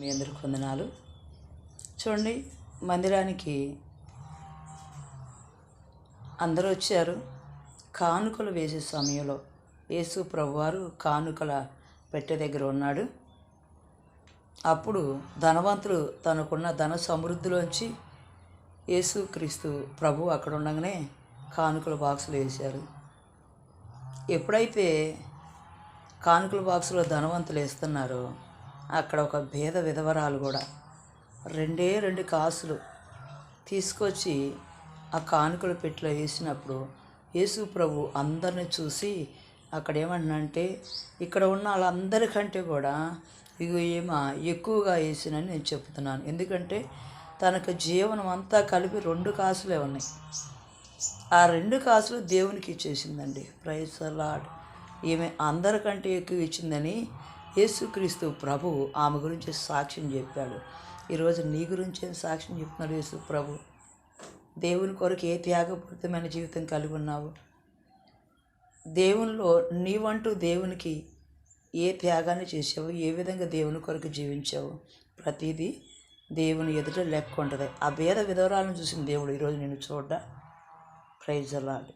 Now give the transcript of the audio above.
మీ అందరికి వందనాలు. చూడండి మందిరానికి అందరూ వచ్చారు. కానుకలు వేసే సమయంలో యేసు ప్రభువారు కానుకల పెట్టె దగ్గర ఉన్నాడు. అప్పుడు ధనవంతుడు తనకున్న ధన సమృద్ధిలోంచి యేసు క్రీస్తు ప్రభు అక్కడ ఉండగానే కానుకల బాక్సులు వేశారు. ఎప్పుడైతే కానుకల బాక్సులో ధనవంతులు వేస్తున్నారో అక్కడ ఒక భేద విధవరాలు కూడా రెండే రెండు కాసులు తీసుకొచ్చి ఆ కానుకల పెట్టిలో వేసినప్పుడు యేసు ప్రభు అందరిని చూసి అక్కడ ఏమన్నంటే ఇక్కడ ఉన్న వాళ్ళందరికంటే కూడా ఇగో ఏమా ఎక్కువగా వేసినని నేను చెప్తున్నాను. ఎందుకంటే తనకు జీవనం అంతా కలిపి రెండు కాసులే ఉన్నాయి. ఆ రెండు కాసులు దేవునికి ఇచ్చేసిందండి. ప్రైజ్ లాడ్ ఈమె అందరికంటే ఎక్కువ ఇచ్చిందని యేసుక్రీస్తు ప్రభు ఆమె గురించి సాక్ష్యం చెప్పాడు. ఈరోజు నీ గురించి సాక్ష్యం చెప్తున్నాడు యేసు ప్రభు దేవుని కొరకు ఏ త్యాగపూరితమైన జీవితం కలిగి ఉన్నావు? దేవునిలో నీవంటూ దేవునికి ఏ త్యాగాన్ని చేసావు ఏ విధంగా దేవుని కొరకు జీవించావు? ప్రతిదీ దేవుని ఎదుట లెక్క ఉంటుంది ఆ భేద విధవరాలను చూసిన దేవుడు ఈరోజు నేను చూడ ప్రైజ్ అలాడ్